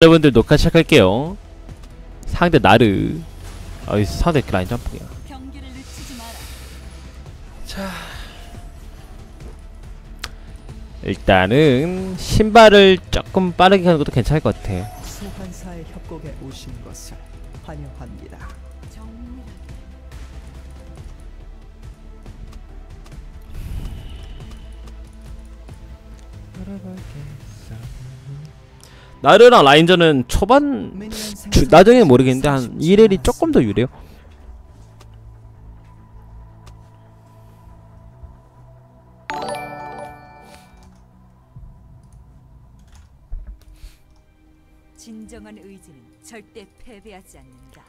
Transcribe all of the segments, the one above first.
여러분들 녹화 시작할게요. 상대 나르. 아이 상대 라인 점프야. 마라. 일단은 신발을 조금 빠르게 가는 것도 괜찮을 것 같아. 소환사의 협곡에 오신 것을 환영합니다. 정밀하게 나르랑 라인전은 초반 주, 생성 나중에는 모르겠는데 한 30초 1렐이 조금 더 유리해요. 진정한 의지는 절대 패배하지 않는다.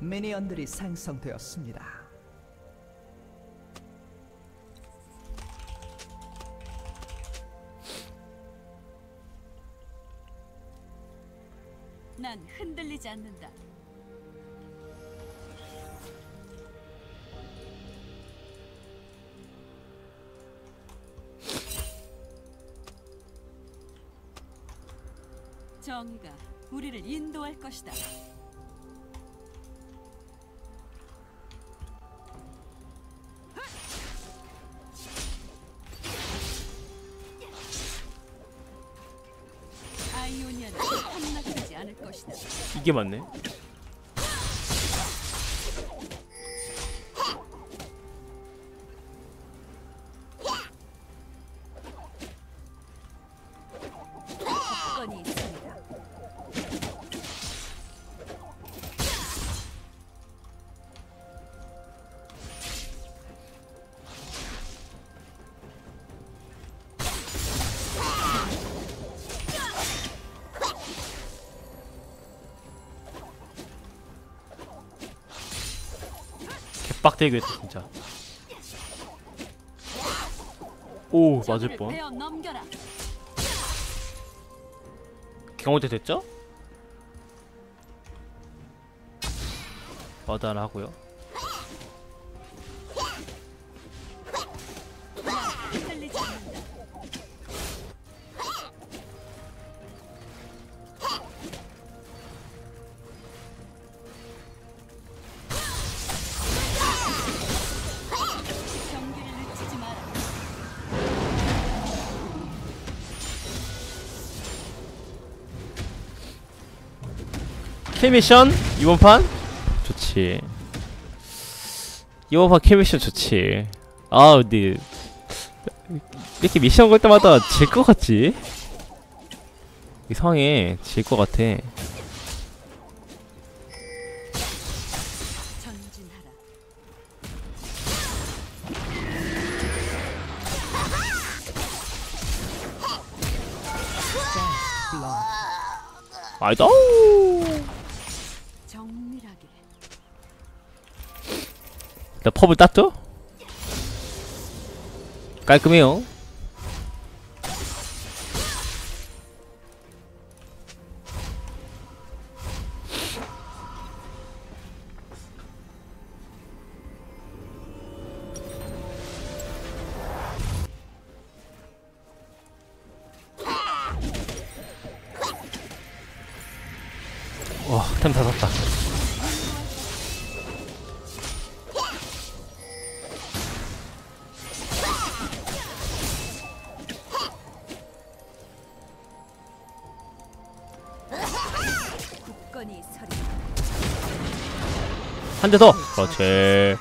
미니언들이 생성되었습니다. 난 흔들리지 않는다. 정의가 우리를 인도할 것이다. 이게 맞네. 개빡대겠다 진짜. 오 맞을 뻔. 경호대 됐죠? 와다하고요. 킬 미션 이번 판 좋지. 이번 판킬 미션 좋지. 아 근데 이렇게 미션 걸 때마다 질 것 같지? 이상해 질 것 같아. 아이다. 나 펍을 땄죠? 깔끔해요. 와, 템다 샀다. 한 대 더. 그렇지.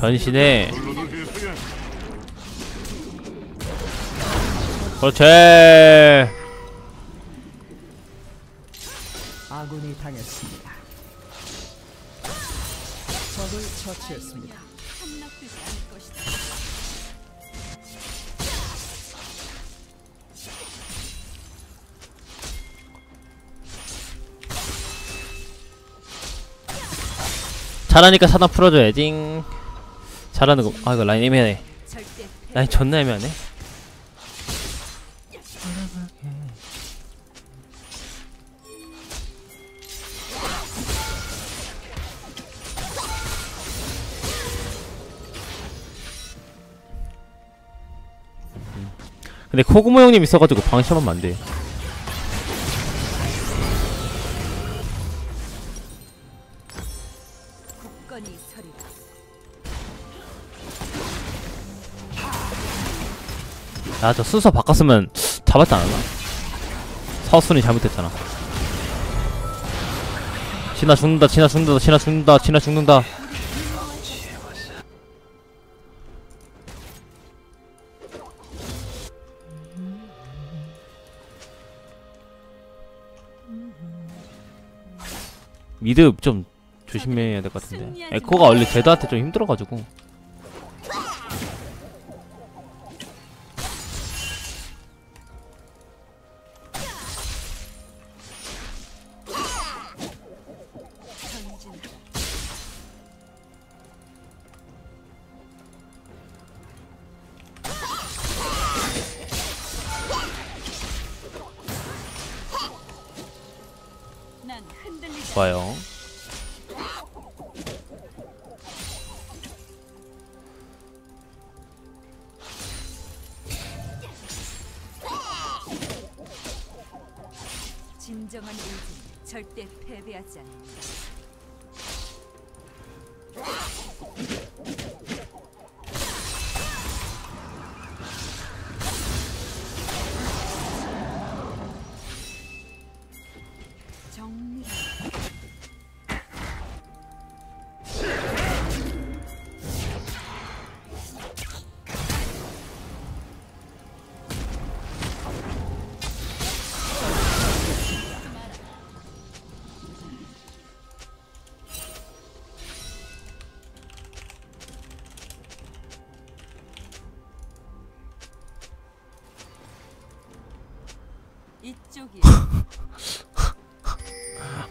변신해. 그렇지. 아군이 당했습니다. 적을 처치했습니다. 잘하니까 사단 풀어줘야지. 잘하는 거. 아 이거 라인. 절대 라인 존나 애매하네 근데 코구모 형님 있어가지고 방심하면 안 돼 굳건히 서리라. 야저 순서 바꿨으면 잡았지 않았나? 서순이 잘못했잖아 진아 죽는다 진아 죽는다 진아 죽는다 진아 죽는다 미드 좀 조심해야 될 것 같은데. 에코가 원래 제드한테 좀 힘들어가지고. 좋아요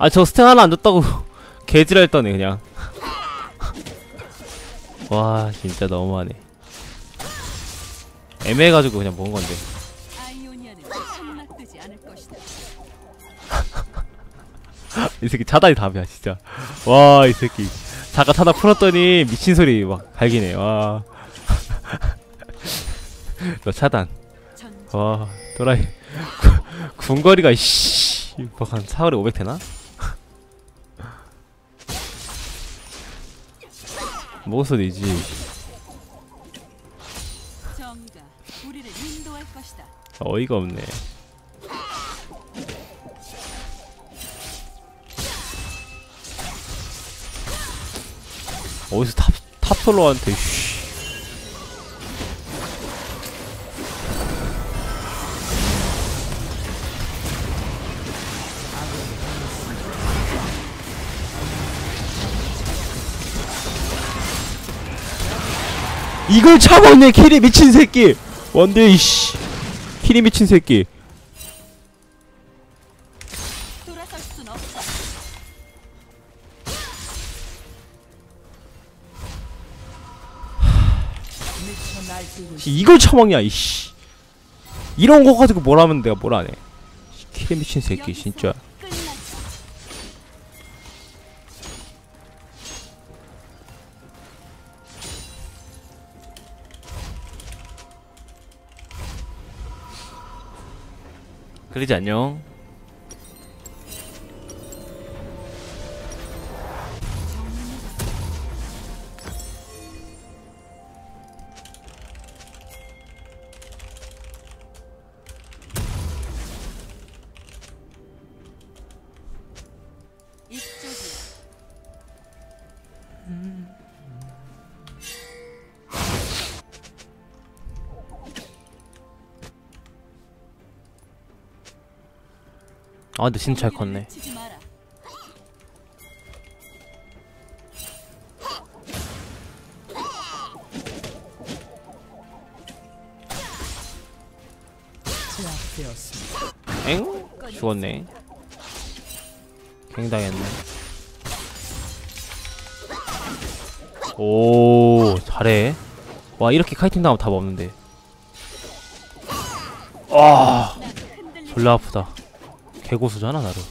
아 저 스택 하나 안 줬다고 개지랄 떠네 그냥. 와 진짜 너무하네. 애매해가지고 그냥 먹은 건데. 이 새끼 차단이 답이야 진짜. 와 이 새끼. 잠깐 차단 풀었더니 미친 소리 막 갈기네 와너 차단. 전와 또라이. 군거리가 씨, 뭐한 4월에 500 되나? 먹어서 되지. 어이가 없네. 어디서 탑, 탑솔로한테 이걸 잡았네 키리 미친 새끼. 원딜 씨. 키리 미친 새끼. 이걸 처먹냐 이씨. 이런 거 가지고 뭘 하면 내가 뭘 씨, 키리 미친 새끼 진짜 그러지 안녕 아 근데 진짜 잘 컸네. 엥? 죽었네. 갱당했네. 오 잘해. 와 이렇게 카이팅 당하면 답 없는데. 와 졸라 아프다 개고수잖아 나를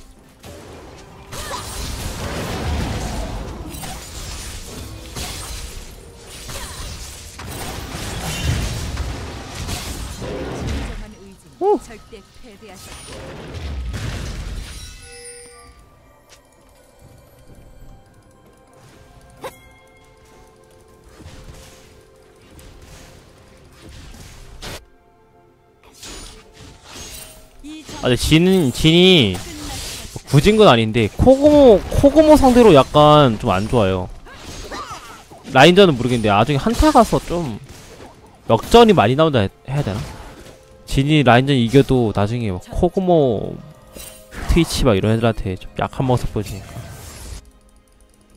근데 진, 진이 굳은 건 아닌데 코고모 코고모 상대로 약간 좀 안 좋아요. 라인전은 모르겠는데 나중에 한타 가서 좀 역전이 많이 나온다 해- 해야 되나? 진이 라인전 이겨도 나중에 막 코고모 트위치 막 이런 애들한테 좀 약한 모습 보이니까.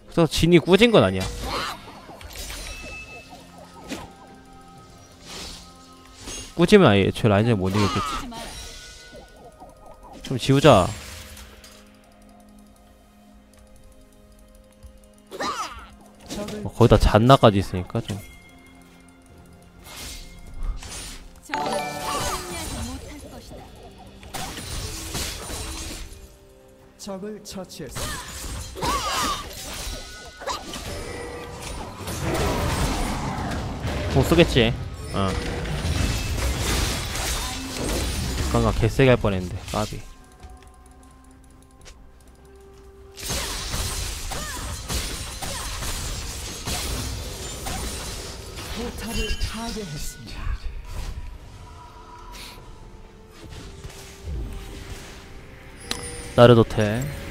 그래서 진이 꾸진 건 아니야. 꾸지면 아예 저 라인전 못 이겼겠지 좀 지우자 어, 거기다 잔나까지 있으니까 좀. 적을 처치했습니다. 공 쓰겠지. 어. 잠깐만 개세게 할 뻔했는데 까비. 파괴했습니다. 나르도테.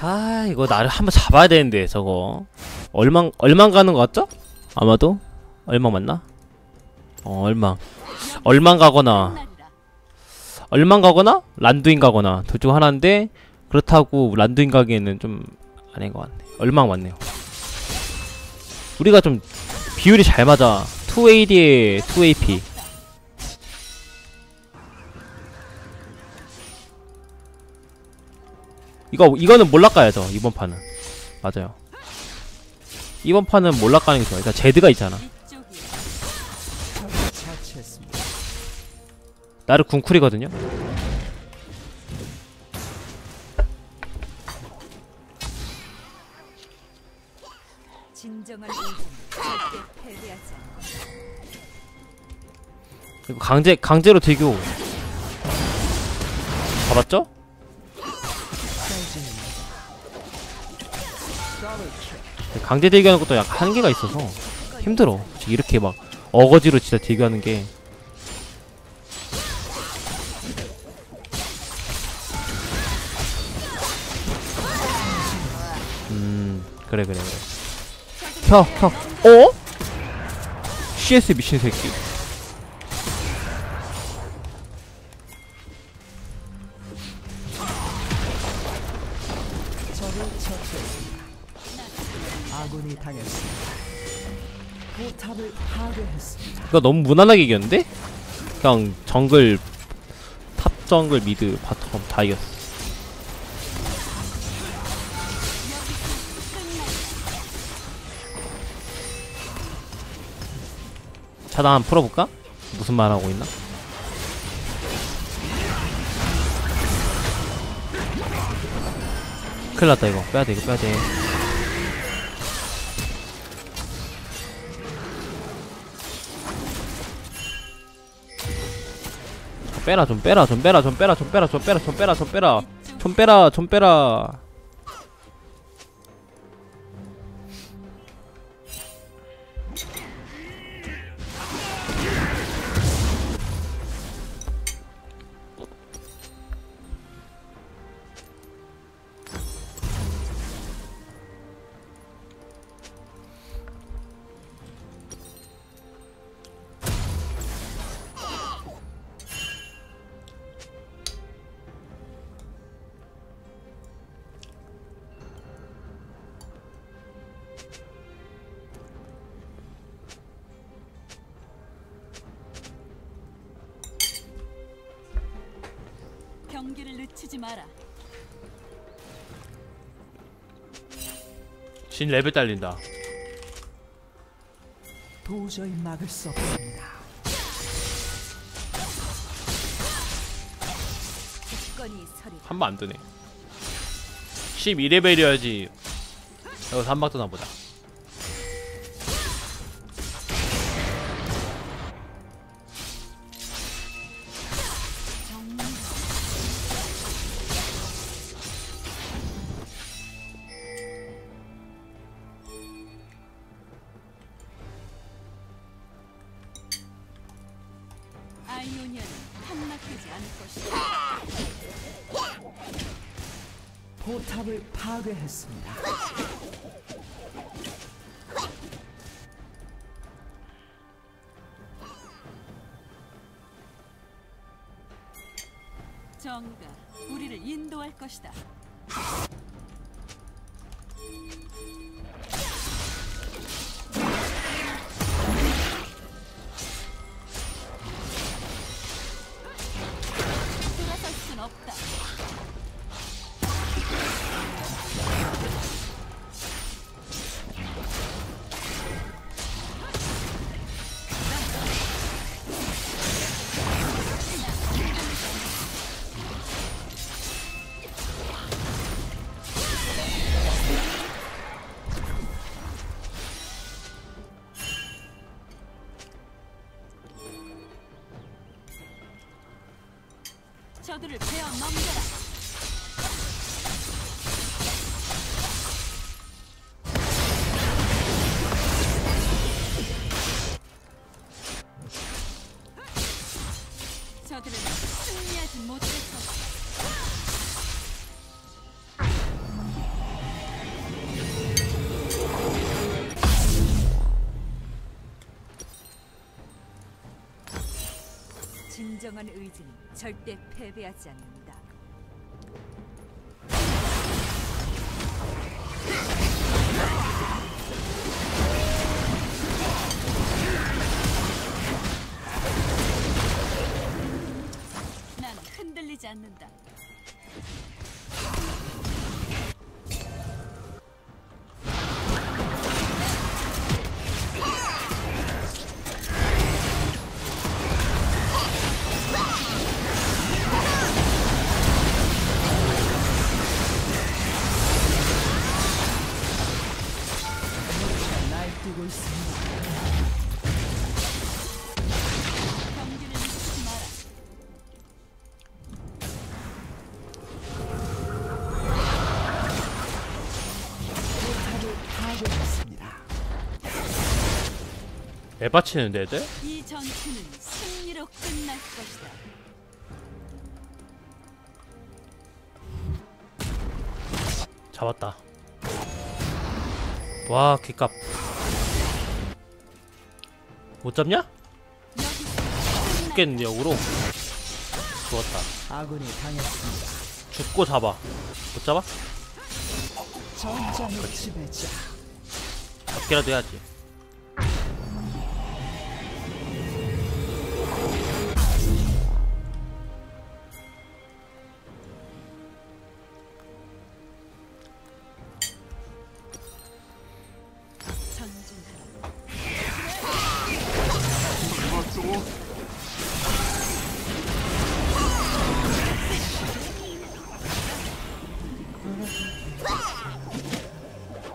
아 이거 나를 한번 잡아야 되는데 저거. 얼마 얼마 가는 거 같죠? 아마도 얼마 맞나? 어 얼마. 얼마 가거나. 얼마 가거나 란두인 가거나 둘 중 하나인데 그렇다고 란두인 가기에는 좀 아닌 것 같네. 얼마 맞네요. 우리가 좀 비율이 잘 맞아. 2AD에 2AP. 이거 이거는 몰락 가야죠 이번 판은 맞아요 이번 판은 몰락 가는 게 좋아 일단 제드가 있잖아 나를 궁쿨이거든요. 이거 강제 강제로 대교 잡았죠? 강제 대교하는 것도 약간 한계가 있어서 힘들어 이렇게 막 어거지로 진짜 대교하는 게 그래 그래 그래 켜 켜. 어? CS 미친 새끼. 이거 너무 무난하게 이겼는데? 그냥 정글 탑 정글 미드 바텀 다 이겼어 차단 한번 풀어볼까? 무슨 말 하고 있나? 큰일 났다 이거 빼야돼 이거 빼야돼 빼라 좀 빼라 좀 빼라 좀 빼라 좀 빼라 좀 빼라 좀 빼라 좀 빼라 좀 빼라 좀 빼라 늦추지 마라. 진 레벨 딸린다 도저히 막을 수 없습니다. 건이 서리. 한번 안 뜨네 12레벨이어야지 여기서 한방 뜨나 보자 정가 우리를 인도할 것이다. 저들을 베어 넘겨라. 진정한 의지는 절대 패배하지 않는다. 난 흔들리지 않는다. 에바치는데 애들? 이 전투는 승리로 끝날 것이다. 잡았다 와 개값 못 잡냐? 죽겠는데 역으로 죽었다 아군이 당했습니다. 죽고 잡아 못 잡아? 전장의 지배자. 잡기라도 해야지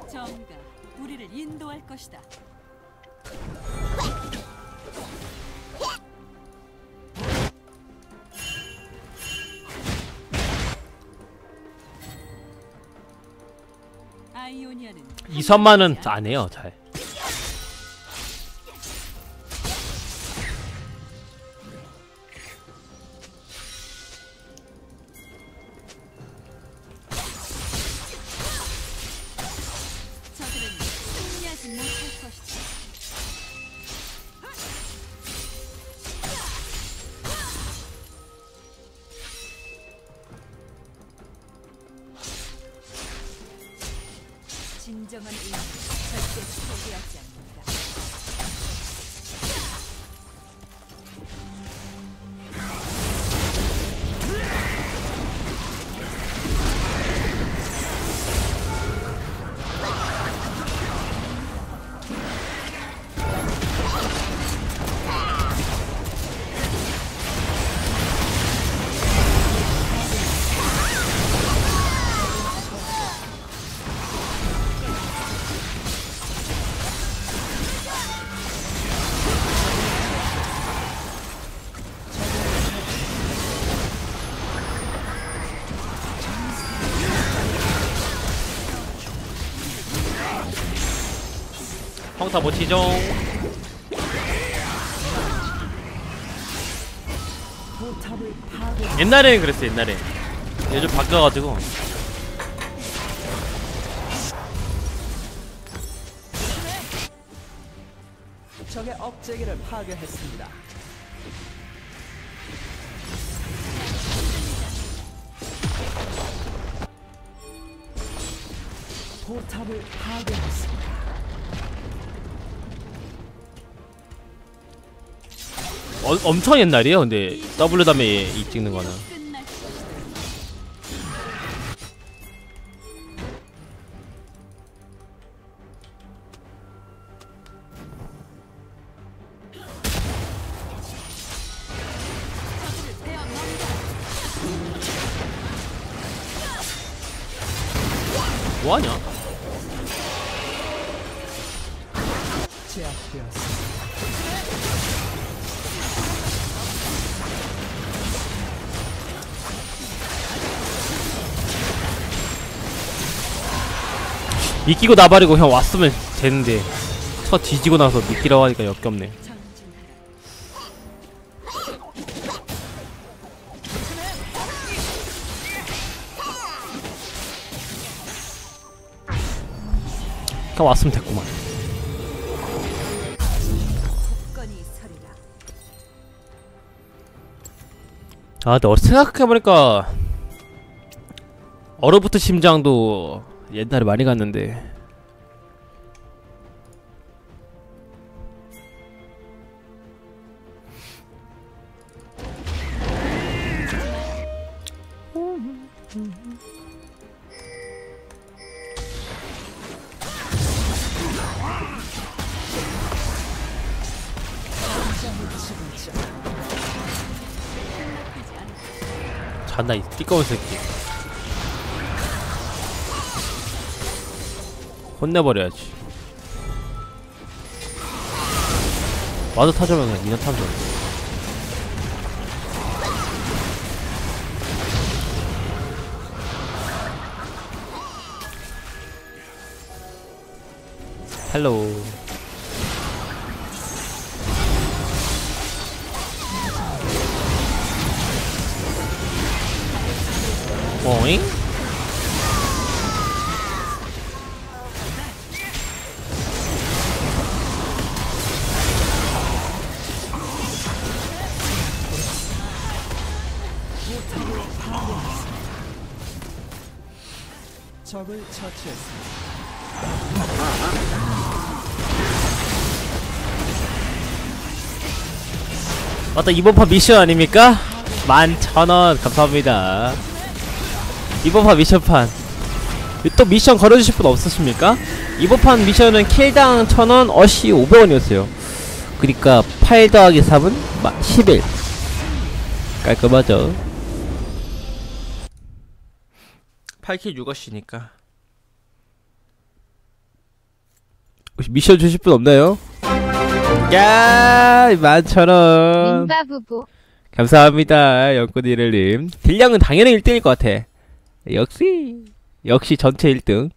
정가 우리를 인도할 것이다. 이선만은 안 해요 잘 진정한 의미 절대 포기하지 않 포타 못 치죠. 옛날에는 그랬어 옛날에 요즘 바뀌어가지고 적의 억제기를 파괴했습니다. 포탑을 파괴했습니다. 어, 엄청 옛날이에요. 근데 W 다음에 이 찍는 거는. 뭐하냐? 제압되었습 미끼고 나발이고 그냥 왔으면 되는데 쳐 뒤지고 나서 미끼라고 하니까 역겹네. 그냥 왔으면 됐구만. 아 근데 어- 생각해보니까 얼어붙은 심장도 옛날에 많이 갔는데. 잔나 이 띠꺼운 새끼 혼내버려야지. 와드 타주면 그냥 니네 타면 돼 헬로우 오잉? 처치했습니다. 맞다 이번 판 미션 아닙니까? 만천원. 감사합니다. 이번 판 미션판. 또 미션 걸어주실 분 없으십니까? 이번 판 미션은 킬당 천원 어시 500원이었어요. 그니까 8 더하기 3은 11 깔끔하죠? 8킬 6어시니까 혹시 미션 주실 분 없나요? 야 만천원. 민바부부. 감사합니다 영권이를님. 딜량은 당연히 1등일 것 같아. 역시 역시 전체 1등